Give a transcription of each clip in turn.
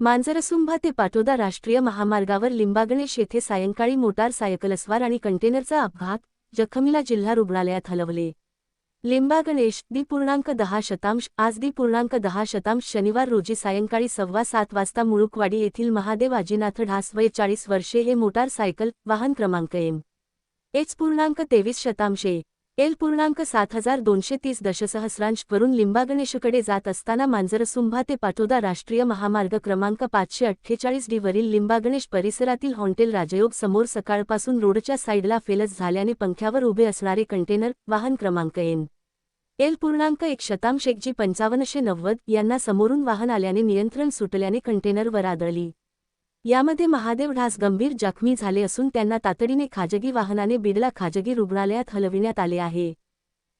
मांजरसुंभा ते पाटोदा राष्ट्रीय महामार्गावर लिंबागणेश येथे सायंकाळी मोटार सायकलस्वार आणि कंटेनरचा अपघात जखमीला जिल्हा रुग्णालयात हलवले. लिंबागणेश दी पूर्णांक दहा शतांश आज दी पूर्णांक दहा शतांश शनिवार रोजी सायंकाळी सव्वा सात वाजता मुळुकवाडी येथील महादेव आजीनाथ ढास वय चाळीस वर्षे हे मोटार सायकल वाहन क्रमांक एम. एच पूर्णांक तेवीस शतांशे एल पूर्णांक सात हजार दोनशे तीस दशसहस्रांश वरून लिंबागणेशकडे जात असताना मांजरसुंभा ते पाटोदा राष्ट्रीय महामार्ग क्रमांक पाचशे अठ्ठेचाळीस डी वरील लिंबागणेश परिसरातील हॉटेल राजयोग समोर सकाळपासून रोडच्या साईडला फेलच झाल्याने पंख्यावर उभे असणारे कंटेनर वाहन क्रमांक एन. एल पूर्णांक एक शतांश एक जी पंचावन्नशे नव्वद यांना समोरून वाहन आल्याने नियंत्रण सुटल्याने कंटेनरवर आदळली. यामध्ये महादेव ढास गंभीर जखमी झाले असून त्यांना तातडीने खाजगी वाहनाने बिर्ला खाजगी रुग्णालयात हलविण्यात आले आहे.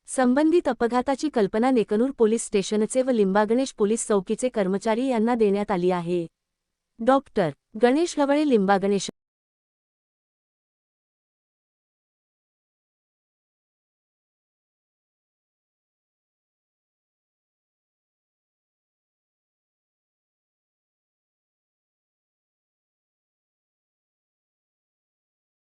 संबंधित अपघाताची कल्पना नेकनूर पोलीस स्टेशनचे व लिंबागणेश पोलीस चौकीचे कर्मचारी यांना देण्यात आली आहे. डॉक्टर गणेश गवळे लिंबागणेश